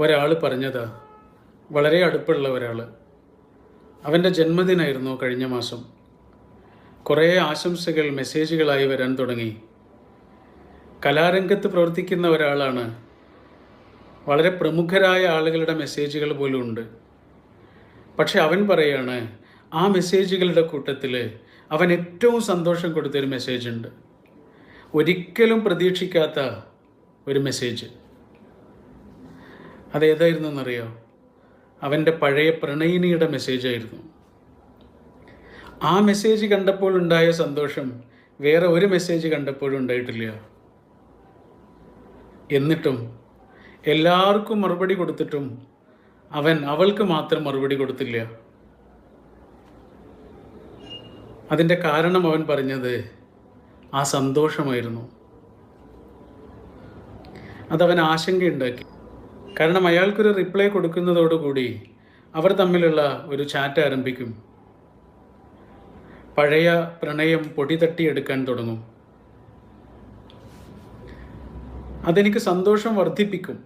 ഒരാൾ പറഞ്ഞതാ. വളരെ അടുപ്പുള്ള ഒരാൾ അവന്റെ ജന്മദിനായിരുന്നു കഴിഞ്ഞ മാസം. കുറേ ആശംസകൾ മെസ്സേജുകളായി വരാൻ തുടങ്ങി. കലാരംഗത്ത് പ്രവർത്തിക്കുന്ന ഒരാളാണ്. വളരെ പ്രമുഖരായ ആളുകളുടെ മെസ്സേജുകൾ പോലും ഉണ്ട്. പക്ഷെ അവൻ പറയാണ് ആ മെസ്സേജുകളുടെ കൂട്ടത്തിൽ അവൻ ഏറ്റവും സന്തോഷം കൊടുത്തൊരു മെസ്സേജ് ഉണ്ട് ഒരിക്കലും പ്രതീക്ഷിക്കാത്ത ഒരു മെസ്സേജ്. അതേതായിരുന്നു എന്നറിയോ അവന്റെ പഴയ പ്രണയിനിയുടെ മെസ്സേജായിരുന്നു ആ മെസ്സേജ് കണ്ടപ്പോൾ ഉണ്ടായ സന്തോഷം വേറെ ഒരു മെസ്സേജ് കണ്ടപ്പോഴും ഉണ്ടായിട്ടില്ല. എന്നിട്ടും എല്ലാവർക്കും മറുപടി കൊടുത്തിട്ടും അവൻ അവൾക്ക് മാത്രം മറുപടി കൊടുത്തില്ല. അതിന്റെ കാരണം അവൻ പറഞ്ഞത് ആ സന്തോഷമായിരുന്നു. അതവൻ ആശങ്കയുണ്ടാക്കി. കാരണം അയാൾക്കൊരു റിപ്ലൈ കൊടുക്കുന്നതോടുകൂടി അവർ തമ്മിലുള്ള ഒരു ചാറ്റ് ആരംഭിക്കും. പഴയ പ്രണയം പൊടി തട്ടിയെടുക്കാൻ തുടങ്ങും. അതെനിക്ക് സന്തോഷം വർദ്ധിപ്പിക്കും.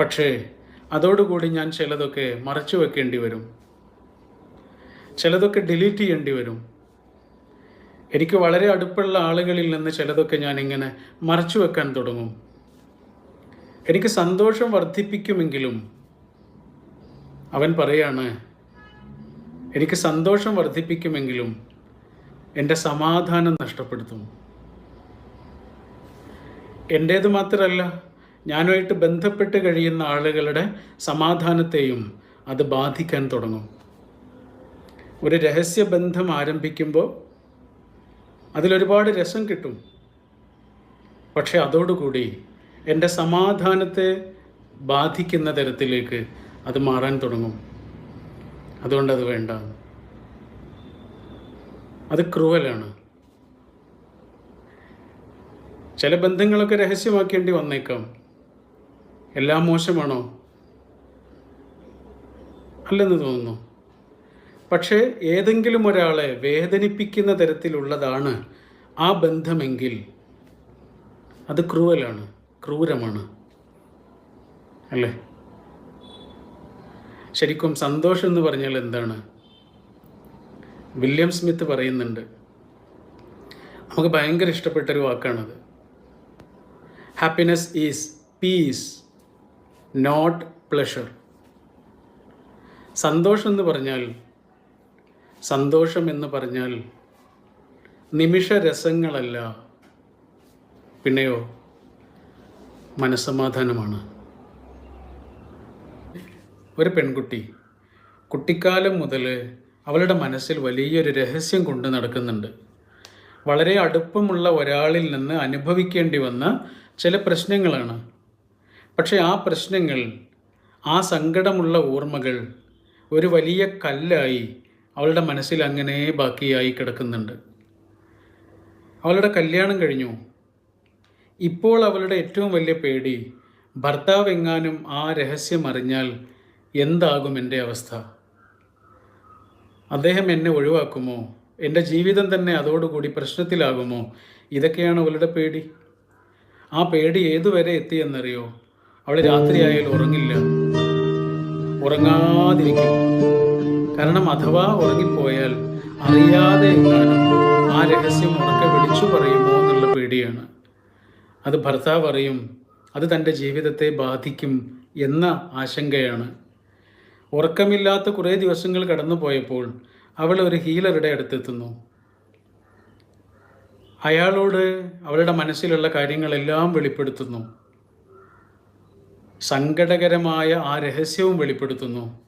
പക്ഷേ അതോടുകൂടി ഞാൻ ചിലതൊക്കെ മറച്ചു വെക്കേണ്ടി വരും. ചിലതൊക്കെ ഡിലീറ്റ് ചെയ്യേണ്ടി വരും. എനിക്ക് വളരെ അടുപ്പുള്ള ആളുകളിൽ നിന്ന് ചിലതൊക്കെ ഞാൻ ഇങ്ങനെ മറച്ചു വെക്കാൻ തുടങ്ങും. എനിക്ക് സന്തോഷം വർദ്ധിപ്പിക്കുമെങ്കിലും അവൻ പറയാണ് എനിക്ക് സന്തോഷം വർദ്ധിപ്പിക്കുമെങ്കിലും എന്റെ സമാധാനം നഷ്ടപ്പെടുത്തും. എന്റേത് മാത്രമല്ല ഞാനുമായിട്ട് ബന്ധപ്പെട്ട് കഴിയുന്ന ആളുകളുടെ സമാധാനത്തെയും അത് ബാധിക്കാൻ തുടങ്ങും. ഒരു രഹസ്യ ബന്ധം ആരംഭിക്കുമ്പോൾ അതിലൊരുപാട് രസം കിട്ടും. പക്ഷെ അതോടുകൂടി എന്റെ സമാധാനത്തെ ബാധിക്കുന്ന തരത്തിലേക്ക് അത് മാറാൻ തുടങ്ങും. അതുകൊണ്ട് അത് വേണ്ട. അത് ക്രൂവലാണ്. ചില ബന്ധങ്ങളൊക്കെ രഹസ്യമാക്കേണ്ടി വന്നേക്കാം. എല്ലാം മോശമാണോ? അല്ലെന്ന് തോന്നുന്നു. പക്ഷേ ഏതെങ്കിലും ഒരാളെ വേദനിപ്പിക്കുന്ന തരത്തിലുള്ളതാണ് ആ ബന്ധമെങ്കിൽ അത് ക്രൂവലാണ്. ക്രൂരമാണ്. അല്ലേ? ശരിക്കും സന്തോഷം എന്ന് പറഞ്ഞാൽ എന്താണ്? വില്യം സ്മിത്ത് പറയുന്നുണ്ട്. നമുക്ക് ഭയങ്കര ഇഷ്ടപ്പെട്ടൊരു വാക്കാണത്. Happiness is peace not pleasure സന്തോഷം എന്ന് പറഞ്ഞാൽ സന്തോഷം എന്ന് പറഞ്ഞാൽ നിമിഷ രസങ്ങളല്ല പിന്നെയോ? മനസ്സമാധാനമാണ്. ഒരു പെൺകുട്ടി കുട്ടിക്കാലം മുതൽ അവളുടെ മനസ്സിൽ വലിയൊരു രഹസ്യം കൊണ്ട് നടക്കുന്നുണ്ട്. വളരെ അടുപ്പമുള്ള ഒരാളിൽ നിന്ന് അനുഭവിക്കേണ്ടി വന്ന ചില പ്രശ്നങ്ങളാണ്. പക്ഷേ ആ പ്രശ്നങ്ങൾ ആ സങ്കടമുള്ള ഓർമ്മകൾ ഒരു വലിയ കല്ലായി അവളുടെ മനസ്സിൽ അങ്ങനെ ബാക്കിയായി കിടക്കുന്നുണ്ട്. അവളുടെ കല്യാണം കഴിഞ്ഞു. ഇപ്പോൾ അവളുടെ ഏറ്റവും വലിയ പേടി ഭർത്താവ് എങ്ങാനും ആ രഹസ്യം അറിഞ്ഞാൽ എന്താകും എന്റെ അവസ്ഥ? അദ്ദേഹം എന്നെ ഒഴിവാക്കുമോ? എന്റെ ജീവിതം തന്നെ അതോടുകൂടി പ്രശ്നത്തിലാകുമോ? ഇതൊക്കെയാണ് അവളുടെ പേടി. ആ പേടി ഏതുവരെ എത്തിയെന്നറിയോ? അവൾ രാത്രിയായാൽ ഉറങ്ങില്ല. ഉറങ്ങാതിരിക്കും. കാരണം അഥവാ ഉറങ്ങിപ്പോയാൽ അറിയാതെ എങ്ങാനും ആ രഹസ്യം ഉറക്കെ വിളിച്ചു പറയുമോ എന്നുള്ള പേടിയാണ്. അത് ഭർത്താവ് അറിയും അത് തന്റെ ജീവിതത്തെ ബാധിക്കും എന്ന ആശങ്കയാണ്. ഉറക്കമില്ലാത്ത കുറേ ദിവസങ്ങൾ കടന്നു പോയപ്പോൾ അവൾ ഒരു ഹീലറുടെ അടുത്തെത്തുന്നു. അയാളോട് അവളുടെ മനസ്സിലുള്ള കാര്യങ്ങളെല്ലാം വെളിപ്പെടുത്തുന്നു. സങ്കടകരമായ ആ രഹസ്യവും വെളിപ്പെടുത്തുന്നു.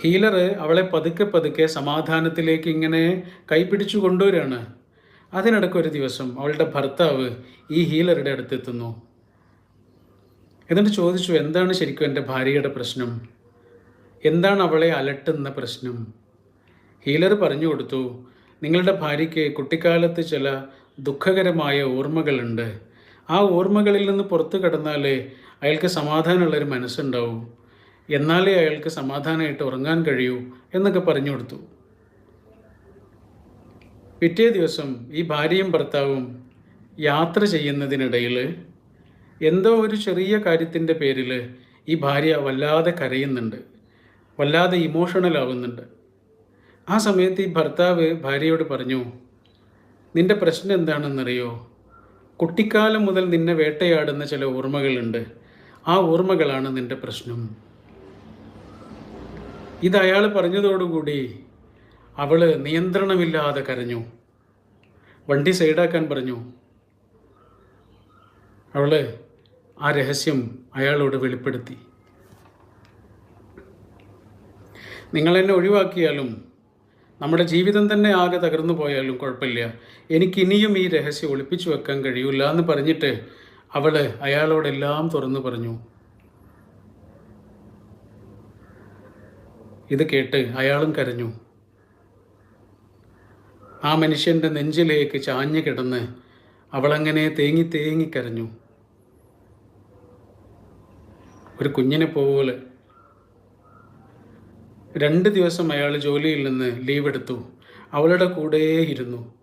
ഹീലർ അവളെ പതുക്കെ പതുക്കെ സമാധാനത്തിലേക്ക് ഇങ്ങനെ കൈപിടിച്ചു കൊണ്ടുവരികയാണ്. അതിനിടയ്ക്ക് ഒരു ദിവസം അവളുടെ ഭർത്താവ് ഈ ഹീലറുടെ അടുത്തെത്തുന്നു. എന്നിട്ട് ചോദിച്ചു എന്താണ് ശരിക്കും എന്റെ ഭാര്യയുടെ പ്രശ്നം? എന്താണ് അവളെ അലട്ടുന്ന പ്രശ്നം? ഹീലർ പറഞ്ഞു കൊടുത്തു നിങ്ങളുടെ ഭാര്യയ്ക്ക് കുട്ടിക്കാലത്ത് ചില ദുഃഖകരമായ ഓർമ്മകളുണ്ട്. ആ ഓർമ്മകളിൽ നിന്ന് പുറത്തു കടന്നാലേ അയാൾക്ക് സമാധാനമുള്ളൊരു മനസ്സുണ്ടാവും. എന്നാലേ അയാൾക്ക് സമാധാനമായിട്ട് ഉറങ്ങാൻ കഴിയൂ എന്നൊക്കെ പറഞ്ഞു കൊടുത്തു. പിറ്റേ ദിവസം ഈ ഭാര്യയും ഭർത്താവും യാത്ര ചെയ്യുന്നതിനിടയിൽ എന്തോ ഒരു ചെറിയ കാര്യത്തിന്റെ പേരിൽ ഈ ഭാര്യ വല്ലാതെ കരയുന്നുണ്ട്. വല്ലാതെ ഇമോഷണൽ ആവുന്നുണ്ട്. ആ സമയത്ത് ഈ ഭർത്താവ് ഭാര്യയോട് പറഞ്ഞു നിന്റെ പ്രശ്നം എന്താണെന്നറിയോ? കുട്ടിക്കാലം മുതൽ നിന്നെ വേട്ടയാടുന്ന ചില ഓർമ്മകളുണ്ട്. ആ ഓർമ്മകളാണ് നിന്റെ പ്രശ്നം. ഇത് അയാൾ പറഞ്ഞതോടുകൂടി അവൾ നിയന്ത്രണമില്ലാതെ കരഞ്ഞു. വണ്ടി സൈഡാക്കാൻ പറഞ്ഞു. അവൾ ആ രഹസ്യം അയാളോട് വെളിപ്പെടുത്തി. നിങ്ങൾ എന്നെ ഒഴിവാക്കിയാലും നമ്മുടെ ജീവിതം തന്നെ ആകെ തകർന്നു പോയാലും കുഴപ്പമില്ല. എനിക്കിനിയും ഈ രഹസ്യം ഒളിപ്പിച്ചു വെക്കാൻ കഴിയില്ല എന്ന് പറഞ്ഞിട്ട് അവൾ അയാളോടെല്ലാം തുറന്നു പറഞ്ഞു. ഇത് കേട്ട് അയാളും കരഞ്ഞു. ആ മനുഷ്യന്റെ നെഞ്ചിലേക്ക് ചാഞ്ഞു കിടന്ന് അവളങ്ങനെ തേങ്ങി തേങ്ങി കരഞ്ഞു. ഒരു കുഞ്ഞിനെ പോലെ. രണ്ട് ദിവസം അയാൾ ജോലിയിൽ നിന്ന് ലീവ് എടുത്തു. അവളുടെ കൂടെ ഇരുന്നു.